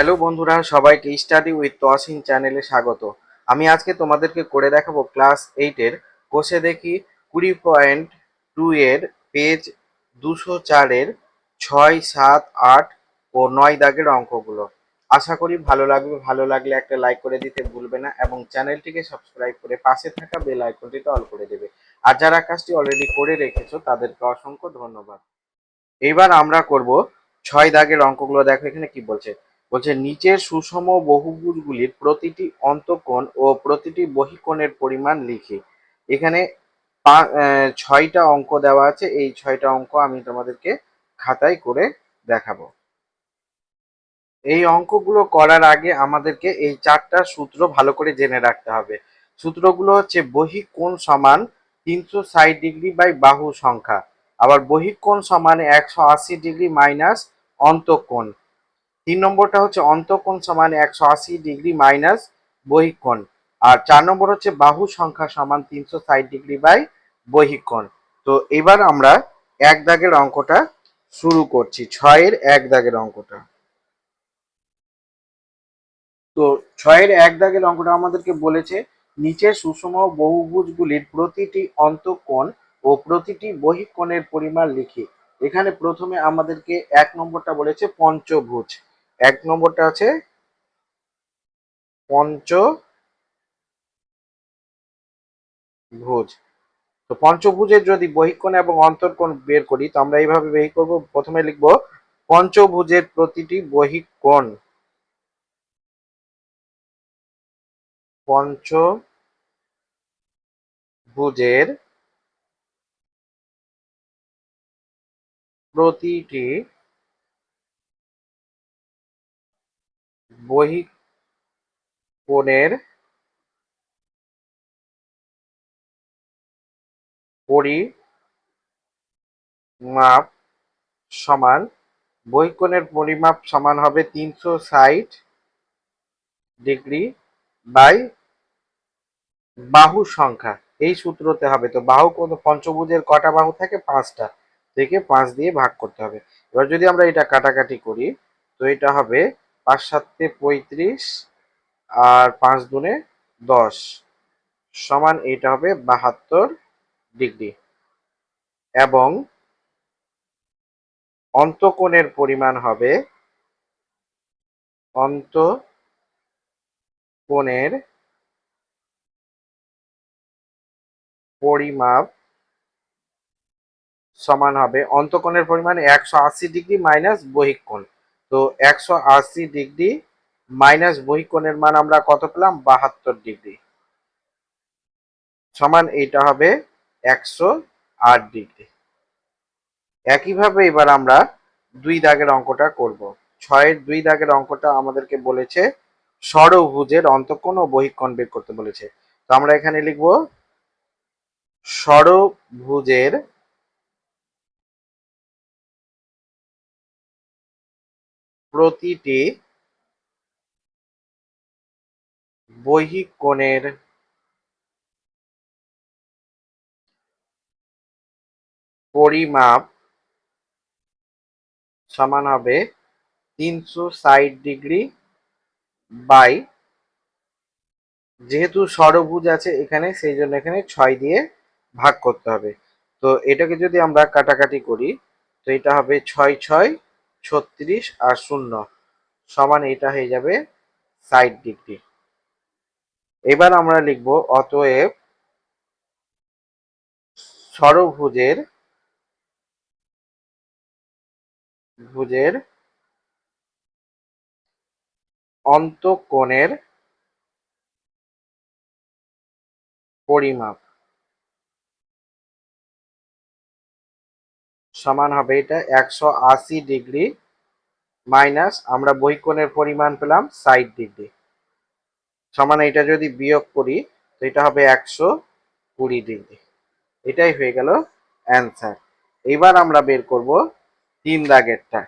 Hello বন্ধুরা, সবাইকে study with Tahsin চ্যানেলে স্বাগত। আমি আজকে তোমাদেরকে করে দেখাবো ক্লাস এইটের কোষে দেখি কুড়ি পয়েন্ট টু এর পেজ দুশো চারের ছয়, সাত, আট ও নয় দাগের অঙ্কগুলো। আশা করি ভালো লাগবে। ভালো লাগলে একটা লাইক করে দিতে ভুলবে না এবং চ্যানেলটিকে সাবস্ক্রাইব করে পাশে থাকা বেল আইকনটিতে অল করে দেবে। আর যারা কাজটি অলরেডি করে রেখেছো, তাদেরকে অসংখ্য ধন্যবাদ। এবার আমরা করব ছয় দাগের অঙ্কগুলো। দেখো এখানে কি বলছে? বলছে, নিচের সুষম বহুভুজগুলির প্রতিটি অন্তঃকোণ ও প্রতিটি বহিকোণের পরিমাণ লিখি। এখানে ছয়টা অঙ্ক দেওয়া আছে। এই ছয়টা অঙ্ক আমি তোমাদেরকে খাতায় করে দেখাবো। এই অঙ্কগুলো করার আগে আমাদেরকে এই চারটা সূত্র ভালো করে জেনে রাখতে হবে। সূত্রগুলো হচ্ছে বহিকোণ সমান তিনশো ষাট ডিগ্রি বাই বাহু সংখ্যা। আবার বহিকোণ সমান একশো আশি ডিগ্রি মাইনাস অন্তঃকোণ। তিন নম্বরটা হচ্ছে অন্তঃকোণ সমান একশো আশি ডিগ্রি মাইনাস বহিকোণ। আর চার নম্বর হচ্ছে বাহু সংখ্যা সমান তিনশো ষাট ডিগ্রি বাই বহিকোণ। তো এবার আমরা এক দাগের অঙ্কটা শুরু করছি, ছয়ের এক দাগের অঙ্কটা। তো ছয়ের এক দাগের অঙ্কটা আমাদেরকে বলেছে, নিচের সুষম বহুভুজগুলির প্রতিটি অন্তঃকোণ ও প্রতিটি বহিকোণের পরিমাণ লিখি। এখানে প্রথমে আমাদেরকে এক নম্বরটা বলেছে পঞ্চভুজ। এক নম্বরটা আছে পঞ্চভুজ। তো পঞ্চভুজের যদি বহিকোণ এবং অন্তর্কোণ বের করি, তো আমরা এইভাবে বের করব। প্রথমে লিখব পঞ্চভুজের প্রতিটি বহিকোণ। পঞ্চভুজের প্রতিটি বহিকোণের পরিমাপ সমান বহিকোণের পরিমাপ সমান হবে তিনশো ষাট ডিগ্রি বাই বাহু সংখ্যা। এই সূত্রতে হবে তো, বাহু কোন পঞ্চভুজের কটা বাহু থাকে? পাঁচটা। থেকে পাঁচ দিয়ে ভাগ করতে হবে। এবার যদি আমরা এটা কাটাকাটি করি, তো এটা হবে পাঁচ সাতে পঁয়ত্রিশ আর পাঁচ দুনে দশ সমান এটা হবে বাহাত্তর ডিগ্রি। এবং অন্তঃকোণের পরিমাণ হবে অন্তঃকোণের পরিমাপ সমান হবে, অন্তঃকোণের পরিমাণ একশো আশি ডিগ্রি মাইনাস বহিকোণ। তো একশো আশি ডিগ্রি মাইনাস বহিকোণের মান আমরা কত পেলাম? বাহাত্তর ডিগ্রি। সমান এইটা হবে একশো আট ডিগ্রি। একইভাবে এবার আমরা দুই দাগের অঙ্কটা করব। ছয়ের দুই দাগের অঙ্কটা আমাদেরকে বলেছে ষড়ভুজের অন্তঃকোণ ও বহিকোণ বের করতে বলেছে। তো আমরা এখানে লিখব ষড়ভুজের প্রতিটি বহিকোণের পরিমাপ সমান হবে তিনশো ষাট ডিগ্রি বাই, যেহেতু ষড়ভুজ আছে এখানে, সেই জন্য এখানে ছয় দিয়ে ভাগ করতে হবে। তো এটাকে যদি আমরা কাটাকাটি করি, তো এটা হবে ছয় ছয় ছত্রিশ আর শূন্য। সমান এটা হয়ে যাবে ষাট ডিগ্রি। এবার আমরা লিখব অতএব ষড়ভুজের ভুজের অন্তঃকোণের পরিমাপ। সমান হবে এটা একশো আশি ডিগ্রি মাইনাস আমরা বহিকোণের পরিমাণ পেলাম ষাট ডিগ্রি সমান এটা যদি বিয়োগ করি, তো এটা হবে একশো কুড়ি ডিগ্রি। এটাই হয়ে গেল অ্যান্সার। এবার আমরা বের করব তিন দাগেরটা।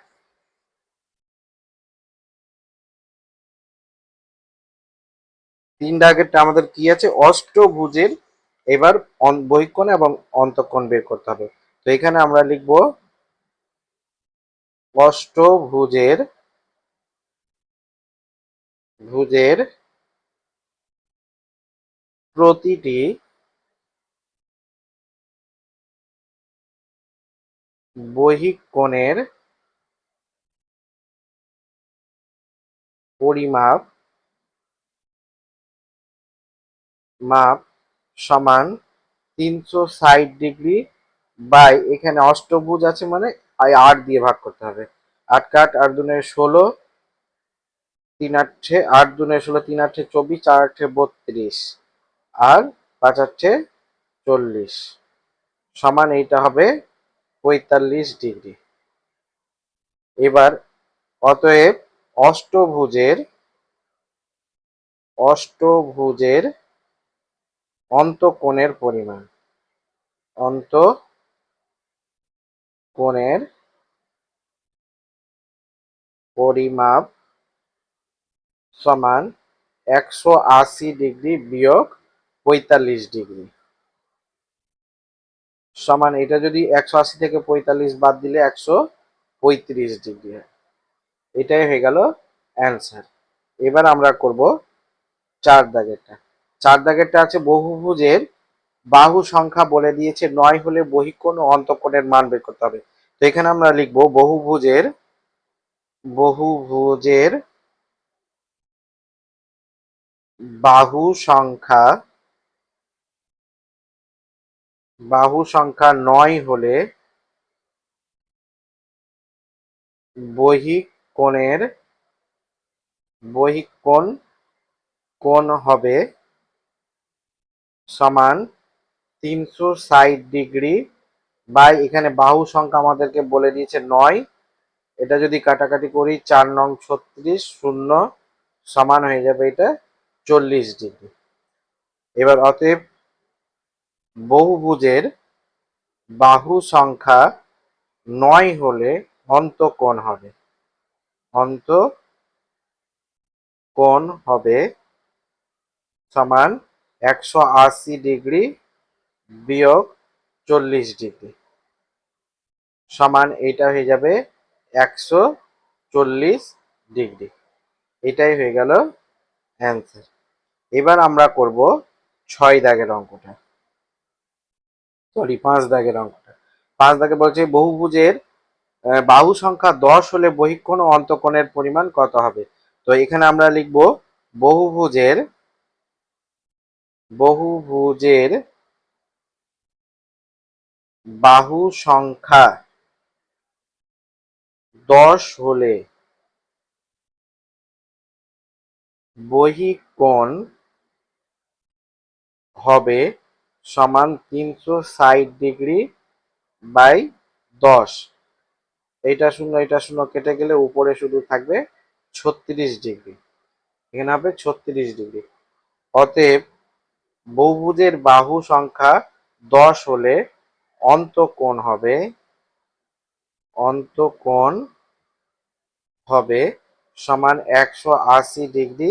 তিন দাগেরটা আমাদের কি আছে? অষ্টভুজের এবার বহিকোণ এবং অন্তঃকোণ বের করতে হবে। তো এখানে আমরা লিখব অষ্টভুজের, ভুজের প্রতিটি বহিক কোণের পরিমাপ, মাপ সমান তিনশো ষাট ডিগ্রি বাই, এখানে অষ্টভুজ আছে মানে আট দিয়ে ভাগ করতে হবে। আট কাট, আট দুনে ষোলো, তিন আটে, আট দুনে ষোলো, তিন আটে চব্বিশ, চার আটে বত্রিশ, আর পাঁচ আটে চল্লিশ। সমান এইটা হবে পঁয়তাল্লিশ ডিগ্রি। এবার অতএব অষ্টভুজের অষ্টভুজের অন্তঃকোণের পরিমাণ। অন্ত কোণের পরিমাপ সমান একশো আশি ডিগ্রি বিয়োগ পঁয়তাল্লিশ ডিগ্রি। সমান এটা যদি একশো আশি থেকে পঁয়তাল্লিশ বাদ দিলে একশো পঁয়ত্রিশ ডিগ্রি হয়। এটাই হয়ে গেল অ্যান্সার। এবার আমরা করব চার দাগেরটা। চার দাগেরটা আছে বহুভুজের বাহু সংখ্যা বলে দিয়েছে, নয় হলে বহিকোণ ও অন্তঃকোণের মান বের করতে হবে। তো এখানে আমরা লিখব বহুভুজের বহুভুজের বাহু সংখ্যা বাহু সংখ্যা নয় হলে বহিক কোণের বহিক কোণ কোণ হবে সমান তিনশো ষাট ডিগ্রি বাই, এখানে বাহু সংখ্যা আমাদেরকে বলে দিয়েছে নয়। এটা যদি কাটাকাটি করি, চার নং ছত্রিশ, শূন্য সমান হয়ে যাবে এটা চল্লিশ ডিগ্রি। এবার অতএব বহুভুজের বাহু সংখ্যা নয় হলে অন্তঃকোণ হবে। অন্ত কোণ হবে সমান একশো আশি ডিগ্রি বিয়োগ চল্লিশ ডিগ্রি। সমান এটা হয়ে যাবে একশো চল্লিশ ডিগ্রি। এটাই হয়ে গেল অ্যান্সার এবার আমরা করব ছয় দাগের অঙ্কটা। সরি পাঁচ দাগের অঙ্কটা। পাঁচ দাগে বলছে বহুভুজের বাহু সংখ্যা দশ হলে বহিকোণ ও অন্তঃকোণের পরিমাণ কত হবে? তো এখানে আমরা লিখব বহুভুজের বহুভুজের বাহু সংখ্যা দশ হলে বহিক কোণ হবে সমান তিনশো ষাট ডিগ্রি বাই দশ। এইটা শূন্য এটা শূন্য কেটে গেলে উপরে শুধু থাকবে ছত্রিশ ডিগ্রি। এখানে হবে ছত্রিশ ডিগ্রি। অতএব বহুভুজের বাহু সংখ্যা দশ হলে অন্তঃকোণ হবে অন্তঃকোণ হবে সমান একশো আশি ডিগ্রি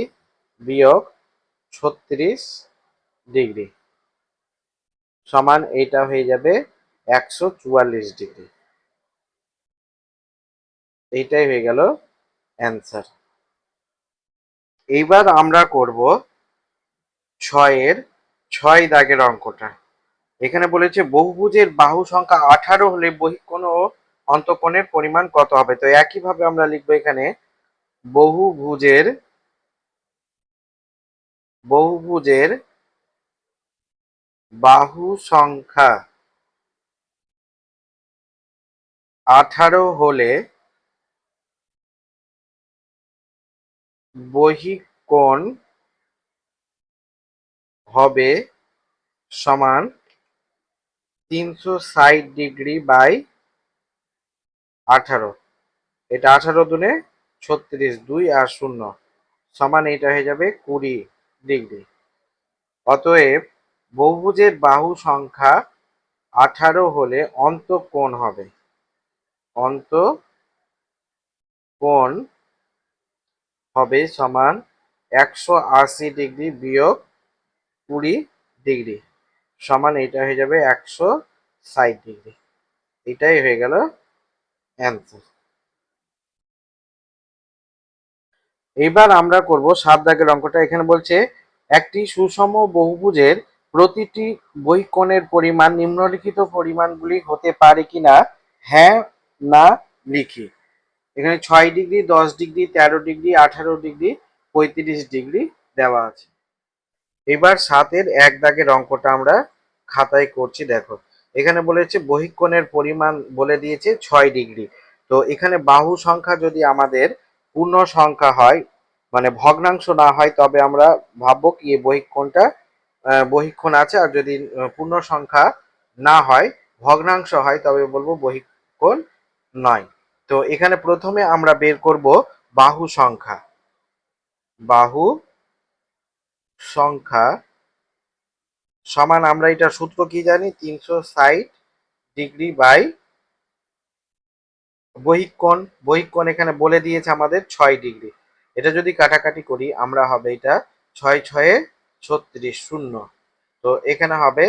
বিয়োগ ছত্রিশ ডিগ্রি। সমান এইটা হয়ে যাবে একশো চুয়াল্লিশ ডিগ্রি। এইটাই হয়ে গেল অ্যান্সার। এইবার আমরা করব ছয়ের ছয় দাগের অঙ্কটা। এখানে বলেছে, বহুভুজের বাহু সংখ্যা আঠারো হলে বহিকোণ ও অন্তঃকোণের পরিমাণ কত হবে? তো একইভাবে আমরা লিখব এখানে, বহুভুজের বহুভুজের বাহু সংখ্যা আঠারো হলে বহিকোণ হবে সমান তিনশো ষাট ডিগ্রি বাই আঠারো। এটা আঠারো দুনে ছত্রিশ, দুই আর শূন্য। সমান এটা হয়ে যাবে কুড়ি ডিগ্রি। অতএব বহুভুজের বাহু সংখ্যা আঠারো হলে অন্তঃকোণ হবে। অন্তঃকোণ হবে সমান একশো আশি ডিগ্রি বিয়োগ কুড়ি ডিগ্রি। সমান এটা হয়ে যাবে একশো ষাট ডিগ্রি। এটাই হয়ে গেল অ্যান্সার এবার আমরা করব সাত দাগের অঙ্কটা। এখানে বলছে, একটি সুষম বহুভুজের প্রতিটি বহিকোণের পরিমাণ নিম্নলিখিত পরিমাণগুলি হতে পারে কিনা? হ্যাঁ না, লিখি। এখানে ছয় ডিগ্রি, দশ ডিগ্রি, তেরো ডিগ্রি, আঠারো ডিগ্রি, পঁয়ত্রিশ ডিগ্রি দেওয়া আছে। এবার সাতের এক দাগের অঙ্কটা আমরা খাতায় করছি দেখো। এখানে বলেছে বহিকোণের পরিমাণ বলে দিয়েছে ছয় ডিগ্রি। তো এখানে বাহু সংখ্যা যদি আমাদের পূর্ণ সংখ্যা হয় মানে ভগ্নাংশ না হয় তবে আমরা ভাববো কি বহিকোণটা আহ, আছে আর যদি পূর্ণ সংখ্যা না হয় ভগ্নাংশ হয় তবে বলব বহিকোণ নয়। তো এখানে প্রথমে আমরা বের করব বাহু সংখ্যা। বাহু সংখ্যা সমান, আমরা এটা সূত্র কি জানি? তিনশো ষাট ডিগ্রি বাই বহিকোণ। বহিকোণ এখানে বলে দিয়েছে আমাদের ছয় ডিগ্রি। এটা যদি কাটাকাটি করি, আমরা হবে এটা ছয় ছয়ে ছত্রিশ শূন্য। তো এখানে হবে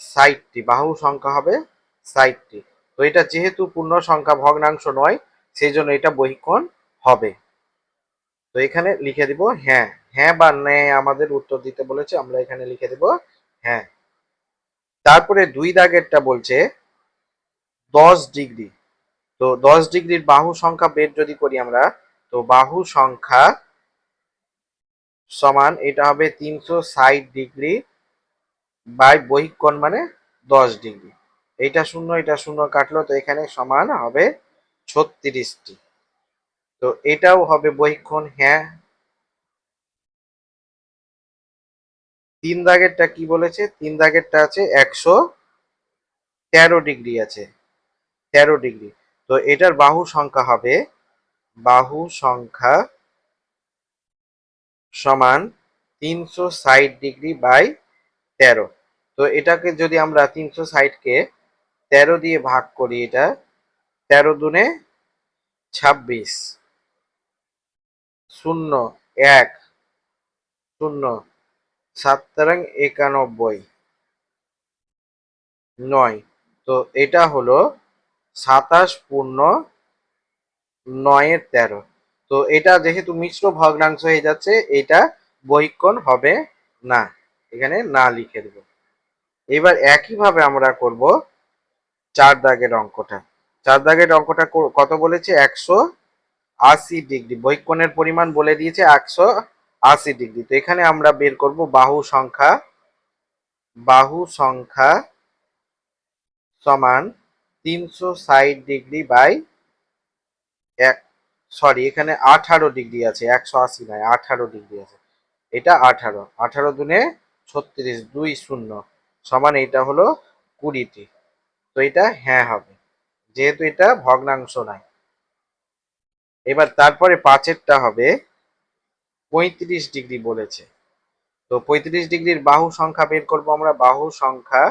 ষাটটি, বাহু সংখ্যা হবে ষাটটি। তো এটা যেহেতু পূর্ণ সংখ্যা ভগ্নাংশ নয়, সেই জন্য এটা বহিকোণ হবে। তো এখানে লিখে দিব হ্যাঁ। হ্যাঁ বা ন্যায় আমাদের উত্তর দিতে বলেছে, আমরা এখানে লিখে দেব হ্যাঁ। তারপরে দুই দাগেরটা বলছে দশ ডিগ্রি। তো দশ ডিগ্রির বাহু সংখ্যা বের যদি করি আমরা, তো বাহু সংখ্যা সমান এটা হবে তিনশো ষাট ডিগ্রি বাই বহিকোণ মানে দশ ডিগ্রি। এইটা শূন্য, এটা শূন্য কাটলো, তো এখানে সমান হবে ছত্রিশটি। তো এটাও হবে বহিকোণ হ্যাঁ তিন দাগেরটা কি বলেছে? তিন দাগেরটা আছে একশো তেরো ডিগ্রি আছে। তেরো ডিগ্রি। তো এটার বাহু সংখ্যা হবে, বাহু সংখ্যা সমান তিনশো ষাট ডিগ্রি বাই তেরো। তো এটাকে যদি আমরা তিনশো ষাটকে তেরো দিয়ে ভাগ করি, এটা তেরো দুনে ছাব্বিশ, শূন্য এক, শূন্য সাত তারাং একানব্বই। নয়। তো এটা হলো সাতাশ পূর্ণ নয়ের তেরো। তো এটা যেহেতু মিশ্র ভগ্নাংশ হয়ে যাচ্ছে, এটা বহিকোণ হবে না। এখানে না লিখে দেব। এবার একইভাবে আমরা করব চার দাগের অঙ্কটা। চার দাগের অঙ্কটা কত বলেছে? একশো আশি ডিগ্রি। বহিকোণের পরিমাণ বলে দিয়েছে একশো আশি ডিগ্রি। তো এখানে আমরা বের করব বাহু সংখ্যা বাহু সংখ্যা সমান তিনশো ষাট ডিগ্রি বাই এক সরি এখানে আঠারো ডিগ্রি আছে, একশো আশি নয়, আঠারো ডিগ্রি আছে। এটা আঠারো আঠারো দুনে ছত্রিশ, দুই শূন্য, সমান এটা হলো কুড়িটি। তো এটা হ্যাঁ হবে, যেহেতু এটা ভগ্নাংশ নয়। এবার তারপরে পাঁচেরটা হবে পঁয়ত্রিশ ডিগ্রি বলেছে। তো পঁয়ত্রিশ ডিগ্রির বাহু সংখ্যা বের করব আমরা। বাহু সংখ্যা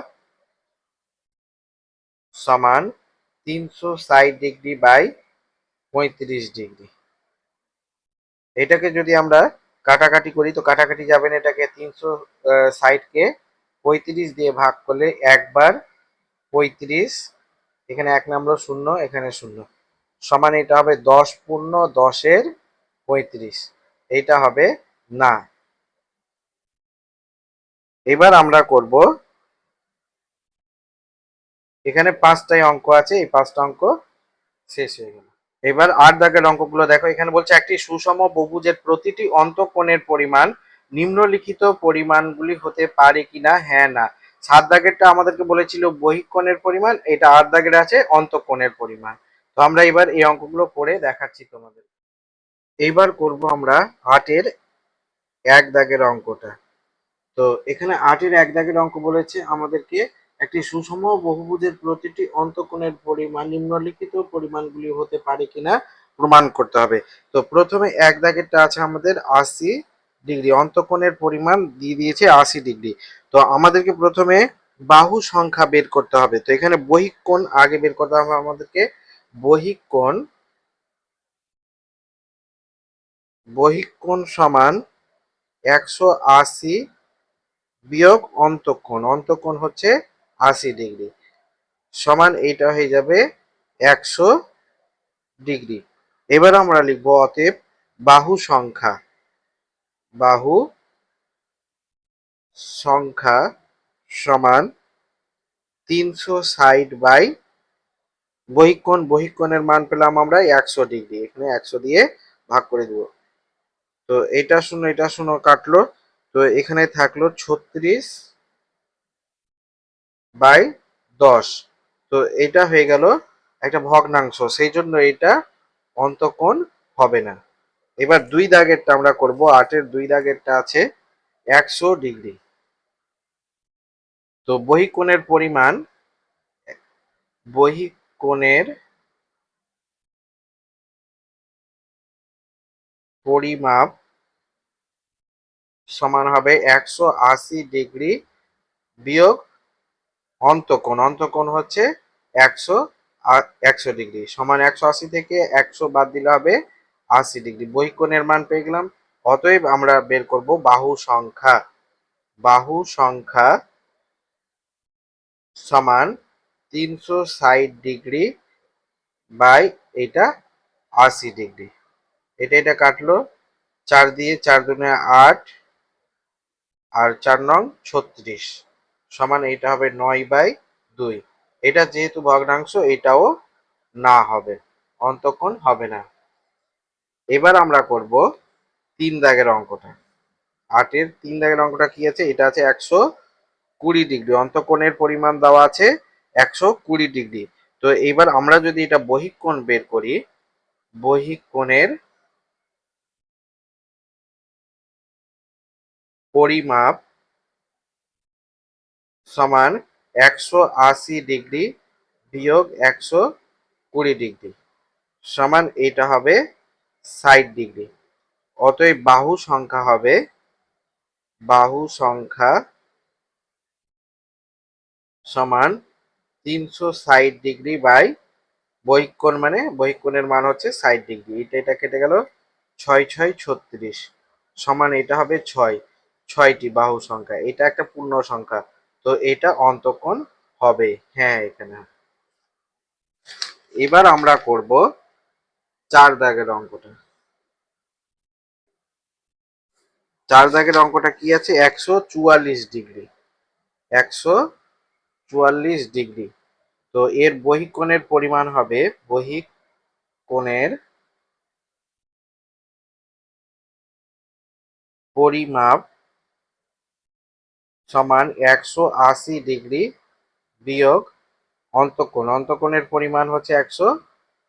সমান তিনশো ষাট ডিগ্রি বাই পঁয়ত্রিশ ডিগ্রি। এটাকে যদি আমরা কাটাকাটি করি, তো কাটাকাটি যাবেন এটাকে। তিনশো ষাটকে পঁয়ত্রিশ দিয়ে ভাগ করলে একবার পঁয়ত্রিশ, এখানে এক নম্বর শূন্য, এখানে শূন্য। সমান এটা হবে দশ পূর্ণ দশের পঁয়ত্রিশ। এইটা হবে না। এবার আমরা করব, এখানে পাঁচটাই অঙ্ক আছে, এই পাঁচটা অঙ্ক শেষ হয়ে গেল। এবার আট দাগের অঙ্কগুলো দেখো, এখানে বলছে একটি সুষম বহুজের প্রতিটি অন্তঃকোণের পরিমাণ নিম্নলিখিত পরিমাণগুলি হতে পারে কিনা? হ্যাঁ না। সাত দাগেরটা আমাদেরকে বলেছিল বহিকোণের পরিমাণ, এটা আট দাগের আছে, অন্তঃকোণের পরিমাণ। তো আমরা এবার এই অঙ্কগুলো করে দেখাচ্ছি তোমাদের। এইবার করব আমরা আটের এক দাগের অঙ্কটা। তো এখানে আটের এক দাগের অঙ্ক বলেছে আমাদেরকে একটি সুষম বহুভুজের প্রতিটি অন্তঃকোণের পরিমাণ, নিম্নলিখিত পরিমাণগুলি হতে পারে কিনা প্রমাণ করতে হবে। তো প্রথমে এক দাগেরটা আছে আমাদের আশি ডিগ্রি, অন্তঃকোণের পরিমাণ দিয়ে দিয়েছে আশি ডিগ্রি। তো আমাদেরকে প্রথমে বাহু সংখ্যা বের করতে হবে। তো এখানে বহিক কোণ আগে বের করতে হবে আমাদেরকে। বহিক কোণ বহিক কোণ সমান একশো আশি বিয়োগ অন্তঃকোণ। অন্তঃকোণ হচ্ছে আশি ডিগ্রি। সমান এইটা হয়ে যাবে একশো ডিগ্রি। এবার আমরা লিখব অতএব বাহু সংখ্যা। বাহু সংখ্যা সমান তিনশো ষাট বাই বহিকোণ। বহিকোণের মান পেলাম আমরা একশো ডিগ্রি। এখানে একশো দিয়ে ভাগ করে দিব। তো এটা শূন্য এটা শূন্য কাটলো। তো এখানে থাকল ছত্রিশ বাই দশ। তো এটা হয়ে গেল একটা ভগ্নাংশ, সেই জন্য এটা অন্তকোণ হবে না। এবার দুই দাগেরটা আমরা করব, আটের দুই দাগেরটা আছে একশো ডিগ্রি। তো বহিকোণের পরিমাণ, বহিকোণের পরিমাপ সমান হবে একশো আশি ডিগ্রি বিয়োগ অন্তকোণ। অন্তকোণ হচ্ছে একশো একশো ডিগ্রি। সমান একশো আশি থেকে একশো বাদ দিলে হবে আশি ডিগ্রি। বহিকোণের মান পেয়ে গেলাম। অতএব আমরা বের করব বাহু সংখ্যা। বাহু সংখ্যা সমান তিনশো ষাট ডিগ্রি বাই এটা আশি ডিগ্রি। এটা এটা কাটলো। চার দিয়ে চার দুনে আট আর চার নং ছত্রিশ। সমান এটা হবে নয় বাই দুই। এটা যেহেতু ভগ্নাংশ, এটাও না হবে অন্তক্ষণ হবে না। এবার আমরা করব তিন দাগের অঙ্কটা। আটের তিন দাগের অঙ্কটা কি আছে? এটা আছে একশো কুড়ি ডিগ্রি। অন্তকোণের পরিমাণ দেওয়া আছে একশো কুড়ি ডিগ্রি। তো এবার আমরা যদি এটা বহিকোণ বের করি, বহিকোণের পরিমাপ সমান একশো আশি ডিগ্রি বিয়োগ একশো কুড়ি ডিগ্রি সমান এটা হবে ষাট ডিগ্রি। অতএব বাহু সংখ্যা হবে, বাহু সংখ্যা সমান তিনশো ষাট ডিগ্রি বাই বহিকোণ মানে বহিকোণের মান হচ্ছে ষাট ডিগ্রি। এটা এটা কেটে গেল ছয় ছয়, ছত্রিশ। সমান এটা হবে ছয়। ছয়টি বাহু সংখ্যা, এটা একটা পূর্ণ সংখ্যা, তো এটা অন্তকোণ হবে। হ্যাঁ এখানে। এবার আমরা করব চার দাগের অঙ্কটা। চার দাগের অঙ্কটা কি আছে? একশো চুয়াল্লিশ ডিগ্রি। একশো চুয়াল্লিশ ডিগ্রি। তো এর বহিকোণের পরিমাণ হবে, বহিকোণের পরিমাপ সমান একশো আশি ডিগ্রি বিয়োগ অন্তকোণ। অন্তকোণের পরিমাণ হচ্ছে একশো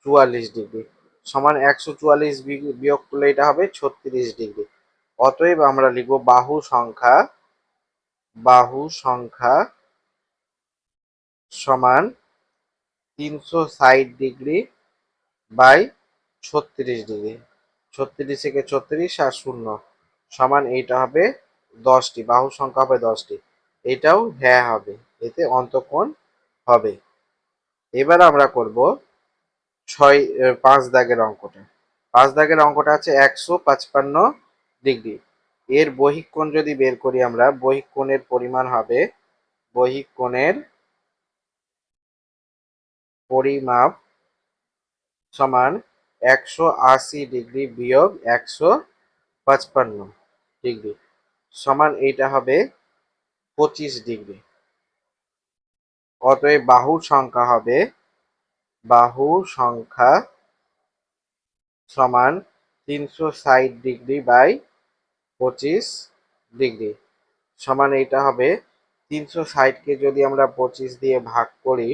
চুয়াল্লিশ ডিগ্রি। সমান একশো চুয়াল্লিশ বিয়োগ করলে এটা হবে ছত্রিশ ডিগ্রি। অতএব আমরা লিখব বাহু সংখ্যা বাহু সংখ্যা সমান তিনশো ষাট ডিগ্রি বাই ছত্রিশ ডিগ্রি। ছত্রিশ থেকে ছত্রিশ আর শূন্য। সমান এইটা হবে দশটি বাহু সংখ্যা হবে দশটি। এটাও হ্যাঁ হবে, এতে অন্তকোণ হবে। এবার আমরা করব ছয় পাঁচ দাগের অঙ্কটা। পাঁচ দাগের অঙ্কটা আছে একশো পাঁচপান্ন ডিগ্রি। এর বহিকোণ যদি বের করি আমরা, বহিকোণের পরিমাণ হবে, বহিকোণের পরিমাপ সমান একশো আশি ডিগ্রি বিয়োগ একশো পাঁচপান্ন ডিগ্রি। সমান এইটা হবে পঁচিশ ডিগ্রি। অতএব বাহুর সংখ্যা হবে বাহু সংখ্যা সমান তিনশো ষাট ডিগ্রি বাই পঁচিশ ডিগ্রি। সমান এইটা হবে তিনশো ষাটকে যদি আমরা পঁচিশ দিয়ে ভাগ করি,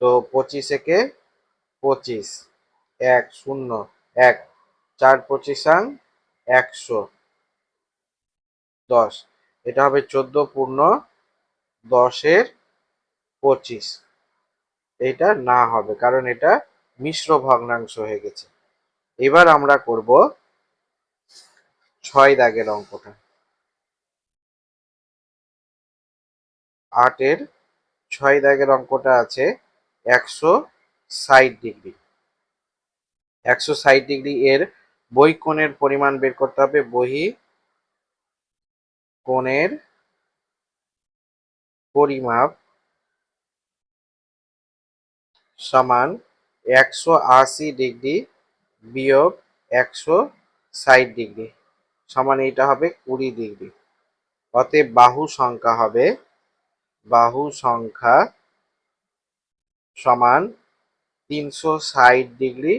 তো পঁচিশ একে পঁচিশ, এক শূন্য, এক, চার পঁচিশাং একশো। দশ। এটা হবে চোদ্দ পূর্ণ দশের পঁচিশ। এটা না হবে, কারণ এটা মিশ্র ভগ্নাংশ হয়ে গেছে। এবার আমরা করব ছয় দাগের অঙ্কটা। আটের ছয় দাগের অঙ্কটা আছে একশো ষাট ডিগ্রি। একশো ষাট ডিগ্রি এর বই কোণের পরিমাণ বের করতে হবে বহি কোণের পরিমাপ সমান একশো আশি ডিগ্রি বিয়োগ একশো ষাট ডিগ্রি। সমান এটা হবে কুড়ি ডিগ্রি। অতএব বাহু সংখ্যা হবে, বাহু সংখ্যা সমান তিনশো ষাট ডিগ্রি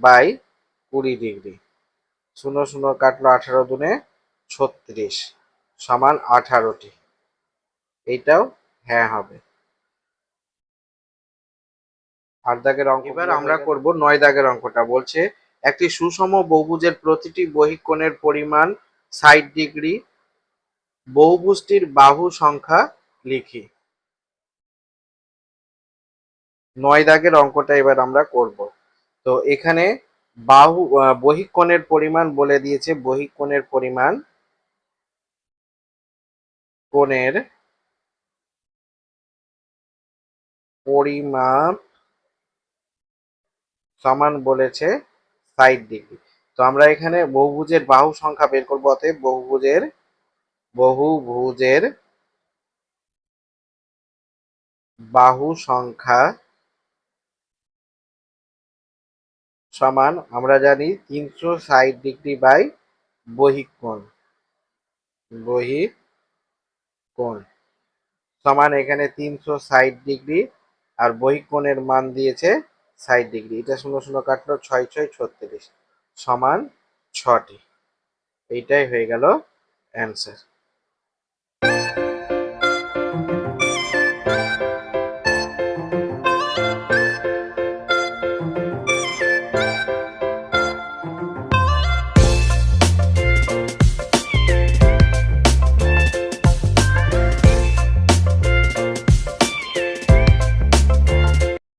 বাই কুড়ি ডিগ্রি। শূন্য শূন্য কাটলো আঠারো দুনে ছত্রিশ। সমান আঠারোটি। এইটাও হ্যাঁ হবে। আট দাগের অঙ্ক এবার আমরা করব নয় দাগের অঙ্কটা। বলছে একটি সুষম বহুভুজের প্রতিটি বহিকোণের পরিমাণ ষাট ডিগ্রি বহুভুজটির বাহু সংখ্যা লিখি। নয় দাগের অঙ্কটা এবার আমরা করব। তো এখানে বাহু বহিকোণের পরিমাণ বলে দিয়েছে বহিকোণের পরিমাণ কোণের পরিমাপ সমান বলেছে ষাট ডিগ্রি। তো আমরা এখানে বহুভুজের বাহু সংখ্যা বের করব, অতএব বহুভুজের বহুভুজের বাহু সংখ্যা সমান, আমরা জানি তিনশো ষাট ডিগ্রি বাই বহিকোণ। বহিকোণ সমান এখানে তিনশো ষাট ডিগ্রি আর বহিকোণের মান দিয়েছে ষাট ডিগ্রি। এটা শূন্য শূন্য কাটলো ছয় ছয় ছত্রিশ। সমান ছটি। এইটাই হয়ে গেল অ্যান্সার